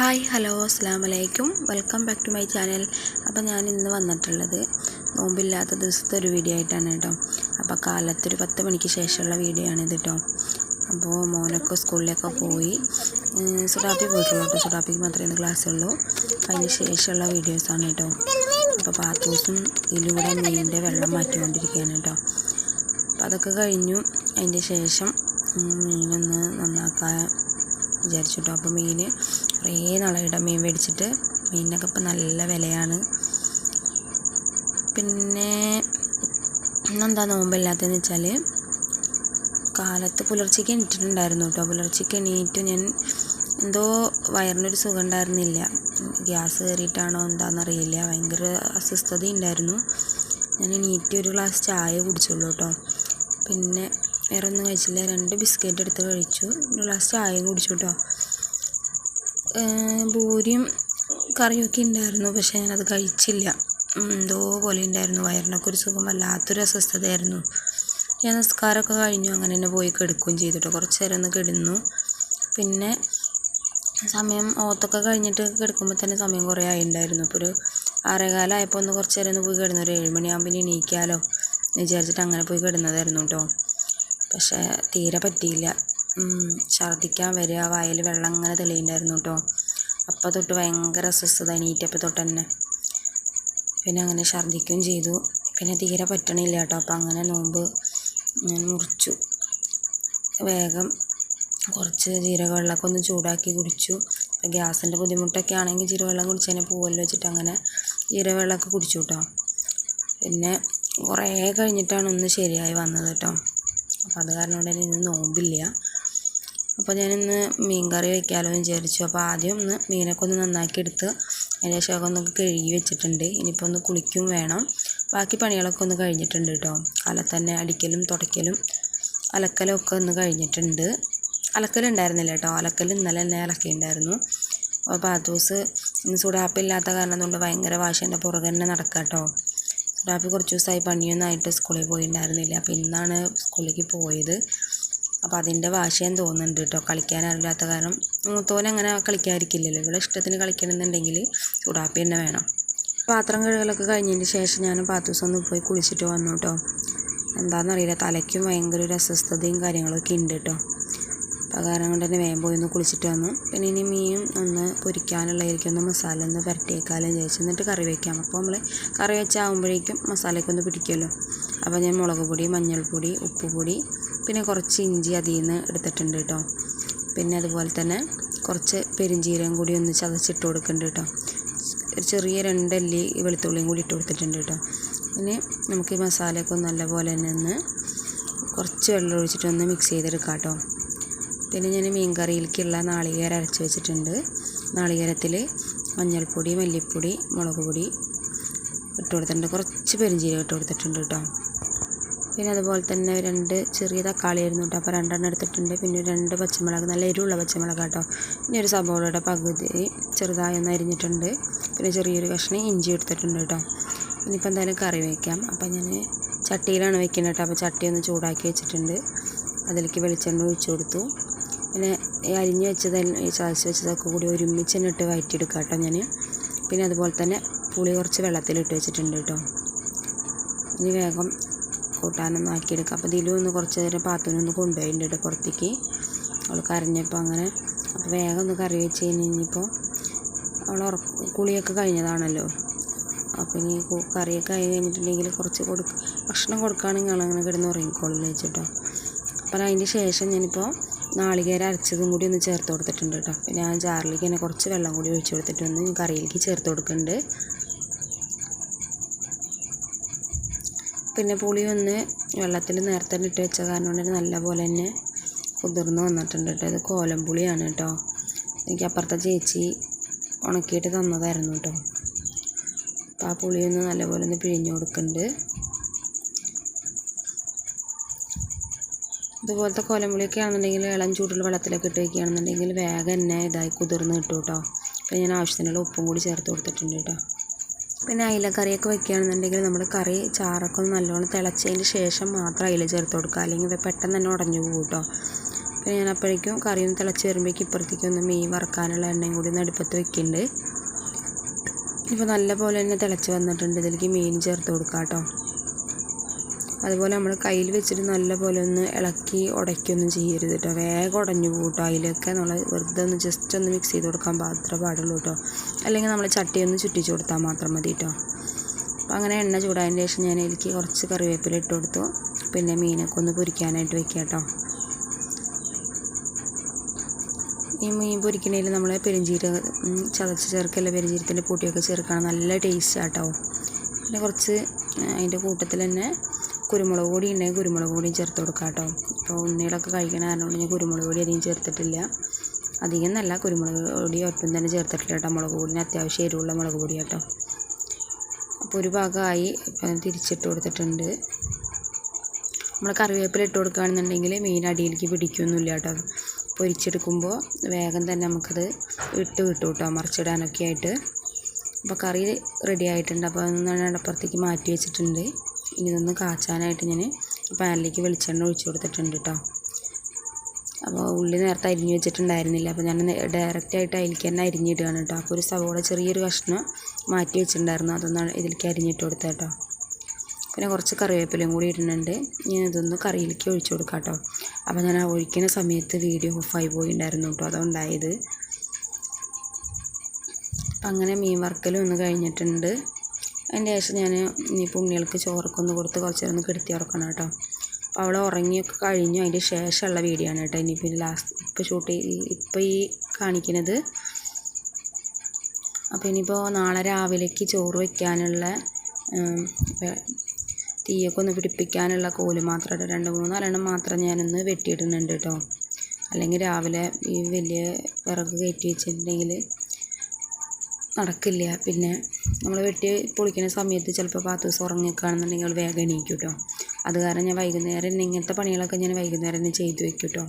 Hi hello അസ്സാം വലൈക്കും welcome back to my channel. അപ്പോൾ ഞാൻ ഇന്ന് വന്നിട്ടുള്ളത് നോമ്പില്ലാത്ത ദിവസത്തെ ഒരു വീഡിയോ ആയിട്ടാണ് കേട്ടോ. അപ്പോൾ കാലത്തൊരു പത്ത് മണിക്ക് ശേഷമുള്ള വീഡിയോ ആണിത് കേട്ടോ. അപ്പോൾ മോനൊക്കെ സ്കൂളിലൊക്കെ പോയി. സുഡാപ്പി പോയിട്ടുള്ളൂ കേട്ടോ. സുഡാപ്പിക്ക് മാത്രമേ ക്ലാസ് ഉള്ളൂ. അതിന് ശേഷമുള്ള വീഡിയോസാണ് കേട്ടോ. അപ്പോൾ പാത്തൂസും ഇതിലൂടെ മീനിന്റെ വെള്ളം മാറ്റിക്കൊണ്ടിരിക്കുകയാണ് കേട്ടോ. അപ്പോൾ അതൊക്കെ കഴിഞ്ഞു. അതിന്റെ ശേഷം മീനൊന്ന് നന്നാക്കാൻ വിചാരിച്ചു കേട്ടോ അപ്പോൾ മീൻ കുറേ നാളായിട്ട് മീൻ മേടിച്ചിട്ട്. മീനിനൊക്കെ ഇപ്പം നല്ല വിലയാണ്. പിന്നെ ഇന്നെന്താ നോമ്പില്ലാത്തതെന്ന് വെച്ചാൽ കാലത്ത് പുലർച്ചയ്ക്ക് എണീറ്റിട്ടുണ്ടായിരുന്നു കേട്ടോ. പുലർച്ചയ്ക്ക് എണീറ്റ് ഞാൻ എന്തോ വയറിനൊരു സുഖം ഉണ്ടായിരുന്നില്ല ഗ്യാസ് കയറിയിട്ടാണോ എന്താണെന്നറിയില്ല ഭയങ്കര അസ്വസ്ഥത ഉണ്ടായിരുന്നു ഞാൻ എണീറ്റ് ഒരു ഗ്ലാസ് ചായ കുടിച്ചുള്ളൂ കേട്ടോ. പിന്നെ വേറെ ഒന്നും കഴിച്ചില്ല. രണ്ട് ബിസ്ക്കറ്റ് എടുത്ത് കഴിച്ചു. ഒരു ഗ്ലാസ് ചായയും കുടിച്ചു കേട്ടോ പൂരിയും കറിയൊക്കെ ഉണ്ടായിരുന്നു പക്ഷേ ഞാനത് കഴിച്ചില്ല. എന്തോ പോലെ ഉണ്ടായിരുന്നു. വയറിനൊക്കെ ഒരു സുഖം വല്ലാത്തൊരു അസ്വസ്ഥതയായിരുന്നു. ഞാൻ നിസ്കാരമൊക്കെ കഴിഞ്ഞു. അങ്ങനെ തന്നെ പോയി കിടക്കുകയും കേട്ടോ കുറച്ച് നേരം ഒന്ന് കിടന്നു. പിന്നെ സമയം ഓത്തൊക്കെ കഴിഞ്ഞിട്ട് കിടക്കുമ്പോൾ തന്നെ സമയം കുറേ ആയിണ്ടായിരുന്നു. അപ്പോൾ ഒരു ആറേകാലമായപ്പോൾ ഒന്ന് കുറച്ച് നേരം ഒന്ന് പോയി കിടന്നു. ഒരു ഏഴ് മണിയാകുമ്പോൾ എണീക്കാമല്ലോ വിചാരിച്ചിട്ട് അങ്ങനെ പോയി കിടന്നതായിരുന്നു കേട്ടോ പക്ഷേ തീരെ പറ്റിയില്ല. ഛർദ്ദിക്കാൻ വരിക വായിൽ വെള്ളം അങ്ങനെ തെളിയുണ്ടായിരുന്നു കേട്ടോ. അപ്പം തൊട്ട് ഭയങ്കര അസ്വസ്ഥത എണീറ്റപ്പോൾ തൊട്ട് തന്നെ പിന്നെ അങ്ങനെ ഛർദ്ദിക്കുകയും ചെയ്തു. പിന്നെ തീരെ പറ്റണില്ല കേട്ടോ. അപ്പം അങ്ങനെ നോമ്പ് ഞാൻ മുറിച്ചു. വേഗം കുറച്ച് ജീരകവെള്ളമൊക്കെ ഒന്ന് ചൂടാക്കി കുടിച്ചു. ഇപ്പം ഗ്യാസിന്റെ ബുദ്ധിമുട്ടൊക്കെ ആണെങ്കിൽ ജീരകവെള്ളം കുടിച്ചതിനെ പോവല്ലോ വെച്ചിട്ട് അങ്ങനെ ജീരകവെള്ളമൊക്കെ കുടിച്ചു കേട്ടോ. പിന്നെ കുറേ കഴിഞ്ഞിട്ടാണ് ഒന്ന് ശരിയായി വന്നത് കേട്ടോ. അപ്പോൾ അത് കാരണം കൊണ്ട് തന്നെ ഇന്ന് നോമ്പില്ല. അപ്പോൾ ഞാനിന്ന് മീൻ കറി വയ്ക്കാമല്ലോ എന്ന് വിചാരിച്ചു. അപ്പോൾ ആദ്യം ഒന്ന് മീനൊക്കെ ഒന്ന് നന്നാക്കി എടുത്ത് അതിന്റെ ശേഷം ഒന്നൊക്കെ കഴുകി വെച്ചിട്ടുണ്ട്. ഇനിയിപ്പോൾ ഒന്ന് കുളിക്കും വേണം. ബാക്കി പണികളൊക്കെ ഒന്ന് കഴിഞ്ഞിട്ടുണ്ട് കേട്ടോ. കാലത്ത് തന്നെ അടിക്കലും തുടയ്ക്കലും അലക്കലും ഒക്കെ ഒന്ന് കഴിഞ്ഞിട്ടുണ്ട്. അലക്കലുണ്ടായിരുന്നില്ല കേട്ടോ. അലക്കൽ ഇന്നലെ തന്നെ അലക്കിയിട്ടുണ്ടായിരുന്നു. അപ്പോൾ പാത്തൂസ് ഇന്ന് സുടാപ്പില്ലാത്ത കാരണം കൊണ്ട് ഭയങ്കര വാശിന്റെ പുറകെ തന്നെ നടക്കാം കേട്ടോ സുടാപ്പി കുറച്ച് ദിവസമായി പണിയൊന്നും ആയിട്ട് സ്കൂളിൽ പോയിട്ടുണ്ടായിരുന്നില്ല. അപ്പോൾ ഇന്നാണ് സ്കൂളിലേക്ക് പോയത്. അപ്പോൾ അതിന്റെ വാശിയാൻ തോന്നുന്നുണ്ട് കേട്ടോ കളിക്കാൻ അറിയില്ലാത്ത കാരണം മൂത്തോൻ അങ്ങനെ കളിക്കാതിരിക്കില്ലല്ലോ. ഇവിടെ ഇഷ്ടത്തിന് കളിക്കണമെന്നുണ്ടെങ്കിൽ ചൂടാപ്പി തന്നെ വേണം. പാത്രം കഴുകലൊക്കെ കഴിഞ്ഞതിന് ശേഷം ഞാൻ പാത്തൂസം ഒന്ന് പോയി കുളിച്ചിട്ട് വന്നു കേട്ടോ എന്താണെന്നറിയില്ല തലയ്ക്കും ഭയങ്കര ഒരു അസ്വസ്ഥതയും കാര്യങ്ങളൊക്കെ ഉണ്ട് കേട്ടോ കാരണം കൊണ്ട് തന്നെ വേഗം പോയി ഒന്ന് കുളിച്ചിട്ട് വന്നു. പിന്നെ ഇനി മീൻ ഒന്ന് പൊരിക്കാനുള്ളതായിരിക്കും. ഒന്ന് മസാല ഒന്ന് പുരട്ടിയേക്കാലും വിചാരിച്ചു എന്നിട്ട് കറി വയ്ക്കാം അപ്പോൾ നമ്മൾ കറി വെച്ചാകുമ്പോഴേക്കും മസാലയൊക്കെ ഒന്ന് പിടിക്കുമല്ലോ. അപ്പോൾ ഞാൻ മുളക് പൊടി മഞ്ഞൾപ്പൊടി ഉപ്പുപൊടി പിന്നെ കുറച്ച് ഇഞ്ചി അതിൽ നിന്ന് എടുത്തിട്ടുണ്ട് കേട്ടോ. പിന്നെ അതുപോലെ തന്നെ കുറച്ച് പെരിഞ്ചീരകം കൂടി ഒന്ന് ചതച്ചിട്ട് കൊടുക്കുന്നുണ്ട് കേട്ടോ. ഒരു ചെറിയ രണ്ടല്ലി വെളുത്തുള്ളിയും കൂടി ഇട്ട് കൊടുത്തിട്ടുണ്ട് കേട്ടോ. ഇനി നമുക്ക് ഈ മസാലയൊക്കെ നല്ലപോലെ തന്നെ ഒന്ന് കുറച്ച് വെള്ളം ഒഴിച്ചിട്ടൊന്ന് മിക്സ് ചെയ്തെടുക്കാം കേട്ടോ. പിന്നെ ഞാൻ മീൻ കറിയിലേക്കുള്ള നാളികേരം അരച്ച് വെച്ചിട്ടുണ്ട്. നാളികേരത്തിൽ മഞ്ഞൾപ്പൊടി മല്ലിപ്പൊടി മുളക് പൊടി ഇട്ട് കൊടുത്തിട്ടുണ്ട്. കുറച്ച് പെരിഞ്ചീരകം ഇട്ട് കൊടുത്തിട്ടുണ്ട് കേട്ടോ. പിന്നെ അതുപോലെ തന്നെ രണ്ട് ചെറിയ തക്കാളി ആയിരുന്നു കേട്ടോ. അപ്പോൾ രണ്ടെണ്ണം എടുത്തിട്ടുണ്ട്. പിന്നെ രണ്ട് പച്ചമുളക് നല്ല എരിവുള്ള പച്ചമുളക് കേട്ടോ പിന്നെ ഒരു സബോളയുടെ പകുതി ചെറുതായി ഒന്ന് അരിഞ്ഞിട്ടുണ്ട്. പിന്നെ ചെറിയൊരു കഷ്ണം ഇഞ്ചി എടുത്തിട്ടുണ്ട് കേട്ടോ. ഇനിയിപ്പോൾ എന്തായാലും കറി വയ്ക്കാം അപ്പോൾ ഞാൻ ചട്ടിയിലാണ് വെക്കുന്നത് കേട്ടോ. അപ്പോൾ ചട്ടി ഒന്ന് ചൂടാക്കി വെച്ചിട്ടുണ്ട്. അതിലേക്ക് വെളിച്ചെണ്ണ ഒഴിച്ചു കൊടുത്തു. പിന്നെ ഈ അരിഞ്ഞ് വെച്ചത് ചതച്ച് വെച്ചതൊക്കെ കൂടി ഒരുമിച്ച് തന്നെ ഇട്ട് വഴറ്റിയെടുക്കാം കേട്ടോ ഞാൻ പിന്നെ അതുപോലെ തന്നെ പുളി കുറച്ച് വെള്ളത്തിലിട്ട് വെച്ചിട്ടുണ്ട് കേട്ടോ. ഇനി വേഗം കൂട്ടാനൊന്നും ആക്കിയെടുക്കുക അപ്പോൾ ഇതിലും ഒന്ന് കുറച്ച് നേരം പാത്രമൊന്ന് കൊണ്ടുപോയിട്ടുണ്ട് പുറത്തേക്ക്. അവൾ കരഞ്ഞപ്പോൾ അങ്ങനെ. അപ്പോൾ വേഗം ഒന്ന് കറി വെച്ച് കഴിഞ്ഞപ്പോൾ അവൾ കുളിയൊക്കെ കഴിഞ്ഞതാണല്ലോ. അപ്പോൾ ഇനി കറിയൊക്കെ ആയി കഴിഞ്ഞിട്ടുണ്ടെങ്കിൽ കുറച്ച് കൊടുക്കുക ഭക്ഷണം കൊടുക്കുകയാണെങ്കിൽ അങ്ങനെ കിടന്ന് ഉറങ്ങിക്കോളില്ല വെച്ചിട്ടോ അപ്പോൾ അതിന്റെ ശേഷം ഞാനിപ്പോൾ നാളികേരം അരച്ചതും കൂടി ഒന്ന് ചേർത്ത് കൊടുത്തിട്ടുണ്ട് കേട്ടോ. പിന്നെ ഞാൻ ജാറിലേക്ക് തന്നെ കുറച്ച് വെള്ളം കൂടി ഒഴിച്ച് കൊടുത്തിട്ട് ഒന്ന് കറിയിലേക്ക് ചേർത്ത് കൊടുക്കുന്നുണ്ട്. പിന്നെ പുളി ഒന്ന് വെള്ളത്തിൽ നേരത്തെ തന്നെ ഇട്ട് വെച്ച കാരണം കൊണ്ട് നല്ല പോലെ തന്നെ കുതിർന്ന് വന്നിട്ടുണ്ട് കേട്ടോ. ഇത് കോലം പുളിയാണ് കേട്ടോ. എനിക്ക് അപ്പുറത്തെ ചേച്ചി ഉണക്കിയിട്ട് തന്നതായിരുന്നു കേട്ടോ. അപ്പോൾ ആ പുളിയൊന്ന് നല്ലപോലെ ഒന്ന് പിഴിഞ്ഞ് കൊടുക്കുന്നുണ്ട്. ഇതുപോലത്തെ കോലമ്പുളിയൊക്കെ ആണെന്നുണ്ടെങ്കിൽ ഇളം ചൂടുള്ള വെള്ളത്തിലൊക്കെ ഇട്ട് വയ്ക്കുകയാണെന്നുണ്ടെങ്കിൽ വേഗം തന്നെ ഇതായി കുതിർന്ന് കിട്ടും കേട്ടോ. പിന്നെ ഞാൻ ആവശ്യത്തിനുള്ള ഉപ്പും കൂടി ചേർത്ത് കൊടുത്തിട്ടുണ്ട് കേട്ടോ. പിന്നെ അയില കറിയൊക്കെ വെക്കുകയാണെന്നുണ്ടെങ്കിൽ നമ്മൾ കറി ചാറൊക്കെ നല്ലോണം തിളച്ചതിന് ശേഷം മാത്രം അയില ചേർത്ത് കൊടുക്കുക. അല്ലെങ്കിൽ പെട്ടെന്ന് തന്നെ ഉടഞ്ഞു പോകും കേട്ടോ. പിന്നെ ഞാൻ അപ്പോഴേക്കും കറിയും തിളച്ച് വരുമ്പോഴേക്കും ഇപ്പുറത്തേക്ക് ഒന്ന് മീൻ വറക്കാനുള്ള എണ്ണയും കൂടി ഒന്ന് അടുപ്പത്ത് വെക്കുന്നുണ്ട് ഇപ്പോൾ നല്ല പോലെ തന്നെ തിളച്ച് വന്നിട്ടുണ്ട്. ഇതിലേക്ക് മീൻ ചേർത്ത് കൊടുക്കാം കേട്ടോ. അതുപോലെ നമ്മൾ കയ്യിൽ വെച്ചിട്ട് നല്ല പോലെ ഒന്ന് ഇളക്കി ഉടയ്ക്കൊന്നും ചെയ്യരുത് കേട്ടോ വേഗം ഉടഞ്ഞു പോകും അതിലൊക്കെ നമ്മൾ വെറുതെ ഒന്ന് ജസ്റ്റ് ഒന്ന് മിക്സ് ചെയ്ത് കൊടുക്കാൻ മാത്രമേ പാടുള്ളൂ കേട്ടോ അല്ലെങ്കിൽ നമ്മൾ ചട്ടി ഒന്ന് ചുറ്റിച്ച് കൊടുത്താൽ മാത്രം മതി കേട്ടോ അപ്പോൾ അങ്ങനെ എണ്ണ ചൂടായതിന് ശേഷം ഞാൻ എനിക്ക് കുറച്ച് കറിവേപ്പില ഇട്ട് കൊടുത്തു. പിന്നെ മീനൊക്കെ ഒന്ന് പൊരിക്കാനായിട്ട് വെക്കാം കേട്ടോ ഈ മീൻ പൊരിക്കണേൽ നമ്മൾ പെരിഞ്ചീരക ചതച്ച് ചേർക്കല്ല പെരിഞ്ചീരത്തിന്റെ പൊടിയൊക്കെ ചേർക്കണം നല്ല ടേസ്റ്റ് ആട്ടോ പിന്നെ കുറച്ച് അതിന്റെ കൂട്ടത്തിൽ തന്നെ കുരുമുളക് പൊടി ഉണ്ടെങ്കിൽ കുരുമുളക് പൊടിയും ചേർത്ത് കൊടുക്കാം കേട്ടോ. ഇപ്പോൾ ഉണ്ണികളൊക്കെ കഴിക്കണ കാരണം കൊണ്ട് ഞാൻ കുരുമുളക് പൊടി അധികം ചേർത്തിട്ടില്ല. അധികം നല്ല കുരുമുളക് പൊടി ഒട്ടും തന്നെ ചേർത്തിട്ടില്ല കേട്ടോ. മുളക് പൊടിന് അത്യാവശ്യം എരിവുള്ള മുളക് പൊടി കേട്ടോ. അപ്പോൾ ഒരു ഭാഗമായി തിരിച്ചിട്ട് കൊടുത്തിട്ടുണ്ട്. നമ്മൾ കറിവേപ്പില ഇട്ട് കൊടുക്കുകയാണെന്നുണ്ടെങ്കിൽ മീൻ അടിയിലേക്ക് പിടിക്കൊന്നുമില്ല കേട്ടോ. പൊരിച്ചെടുക്കുമ്പോൾ വേഗം തന്നെ നമുക്കത് ഇട്ട് കിട്ടും കേട്ടോ മറിച്ചിടാനൊക്കെ ആയിട്ട്. അപ്പോൾ കറി റെഡി ആയിട്ടുണ്ട്. അപ്പോൾ അതൊന്ന് അപ്പുറത്തേക്ക് മാറ്റി വെച്ചിട്ടുണ്ട്. ഇനി ഇതൊന്ന് കാച്ചാനായിട്ട് ഞാൻ പാനിലേക്ക് വെളിച്ചെണ്ണ ഒഴിച്ചു കൊടുത്തിട്ടുണ്ട് കേട്ടോ അപ്പോൾ ഉള്ളി നേരത്തെ അരിഞ്ഞു വെച്ചിട്ടുണ്ടായിരുന്നില്ല. അപ്പോൾ ഞാൻ ഡയറക്റ്റായിട്ട് അതിലേക്ക് തന്നെ അരിഞ്ഞിടുകയാണ് കേട്ടോ അപ്പോൾ ഒരു സവോള ചെറിയൊരു കഷ്ണം മാറ്റി വെച്ചിട്ടുണ്ടായിരുന്നു. അതൊന്ന് ഇതിലേക്ക് അരിഞ്ഞിട്ട് കൊടുത്തത് കേട്ടോ പിന്നെ കുറച്ച് കറിവേപ്പിലയും കൂടി ഇടുന്നുണ്ട്. ഞാൻ ഇതൊന്ന് കറിയിലേക്ക് ഒഴിച്ചു കൊടുക്കാം കേട്ടോ അപ്പോൾ ഞാൻ ആ ഒഴിക്കുന്ന സമയത്ത് വീഡിയോ ഓഫായി പോയിട്ടുണ്ടായിരുന്നു കേട്ടോ അതുണ്ടായത് അങ്ങനെ മീൻ വറുക്കലും ഒന്ന് കഴിഞ്ഞിട്ടുണ്ട്. അതിന്റെ ശേഷം ഞാൻ ഇനിയിപ്പോൾ ഉണ്ണികൾക്ക് ചോറൊക്കെ ഒന്ന് കൊടുത്ത് കുറച്ച് നേരം ഒന്ന് കിടത്തി ഉറക്കണം കേട്ടോ. അപ്പോൾ അവൾ ഉറങ്ങിയൊക്കെ കഴിഞ്ഞു. അതിന്റെ ശേഷമുള്ള വീഡിയോ ആണ് കേട്ടോ. ഇനിയിപ്പോൾ ലാസ്റ്റ് ഇപ്പോൾ ഷൂട്ട് ഇപ്പോൾ ഈ കാണിക്കുന്നത് അപ്പോൾ ഇനിയിപ്പോൾ നാളെ രാവിലേക്ക് ചോറ് വയ്ക്കാനുള്ള തീയൊക്കെ ഒന്ന് പിടിപ്പിക്കാനുള്ള കോൽ മാത്രം രണ്ട് മൂന്നാലെണ്ണം മാത്രം ഞാനൊന്ന് വെട്ടിയിടുന്നുണ്ട് കേട്ടോ. അല്ലെങ്കിൽ രാവിലെ ഈ വലിയ വിറക് കയറ്റി വെച്ചിട്ടുണ്ടെങ്കിൽ നടക്കില്ല. പിന്നെ നമ്മൾ വെട്ടി പൊളിക്കുന്ന സമയത്ത് ചിലപ്പോൾ പത്ത് ദിവസം ഉറങ്ങിക്കുകയാണെന്നുണ്ടെങ്കിൽ വേഗം എണീക്കും കേട്ടോ അത് കാരണം ഞാൻ വൈകുന്നേരം തന്നെ ഇങ്ങനത്തെ പണികളൊക്കെ ഞാൻ വൈകുന്നേരം തന്നെ ചെയ്ത് വെക്കും കേട്ടോ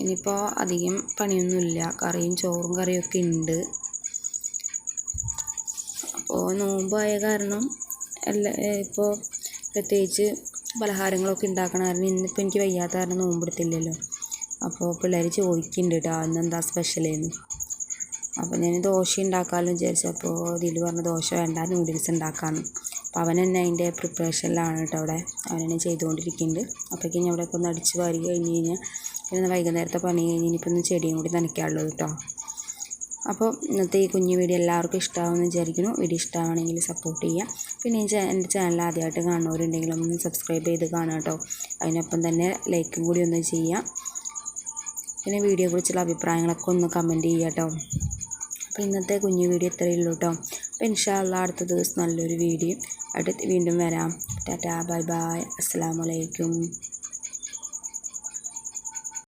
ഇനിയിപ്പോൾ അധികം പണിയൊന്നുമില്ല. കറിയും ചോറും കറിയും ഒക്കെ ഉണ്ട് അപ്പോൾ നോമ്പായ കാരണം എല്ലാ ഇപ്പോൾ പ്രത്യേകിച്ച് പലഹാരങ്ങളൊക്കെ ഉണ്ടാക്കണ കാരണം ഇന്നിപ്പോൾ എനിക്ക് വയ്യാത്ത കാരണം നോമ്പെടുത്തില്ലല്ലോ. അപ്പോൾ പിള്ളേർ ചോദിക്കുന്നുണ്ട് കേട്ടോ ഇന്നെന്താ സ്പെഷ്യലെന്ന് അപ്പോൾ ഞാൻ ദോശ ഉണ്ടാക്കാമെന്ന് വിചാരിച്ചു. അപ്പോൾ ഇതിൽ പറഞ്ഞു ദോശ വേണ്ട നൂഡിൽസ് ഉണ്ടാക്കാമെന്ന് അപ്പോൾ അവൻ തന്നെ അതിന്റെ പ്രിപ്പറേഷനിലാണ് കേട്ടോ അവിടെ അവൻ തന്നെ ചെയ്തുകൊണ്ടിരിക്കുന്നുണ്ട്. അപ്പോഴേക്കും ഞാൻ അവിടെയൊക്കെ ഒന്ന് അടിച്ച് വാരി കഴിഞ്ഞ് കഴിഞ്ഞാൽ പിന്നെ വൈകുന്നേരത്തെ പണി കഴിഞ്ഞ് ഇനിയിപ്പോൾ ഒന്ന് ചെടിയും കൂടി നനയ്ക്കാമല്ലോ കേട്ടോ. അപ്പോൾ ഇന്നത്തെ ഈ കുഞ്ഞു വീഡിയോ എല്ലാവർക്കും ഇഷ്ടമാവുമെന്ന് വിചാരിക്കുന്നു. വീഡിയോ ഇഷ്ടമാണെങ്കിൽ സപ്പോർട്ട് ചെയ്യുക. പിന്നെ ഈ എന്റെ ചാനൽ ആദ്യമായിട്ട് കാണുന്നവരുണ്ടെങ്കിൽ ഒന്ന് സബ്സ്ക്രൈബ് ചെയ്ത് കാണുക കേട്ടോ. അതിനൊപ്പം തന്നെ ലൈക്കും കൂടി ഒന്ന് ചെയ്യുക. പിന്നെ വീഡിയോയെക്കുറിച്ചുള്ള അഭിപ്രായങ്ങളൊക്കെ ഒന്ന് കമന്റ് ചെയ്യുക കേട്ടോ. അപ്പോൾ ഇന്നത്തെ കുഞ്ഞു വീഡിയോ ഇത്രയേ ഉള്ളൂ കേട്ടോ. അപ്പോൾ ഇൻഷാല്ല അടുത്ത ദിവസം നല്ലൊരു വീഡിയോ അടുത്ത് വീണ്ടും വരാം. Tata bye bye. അസ്സാം വലൈക്കും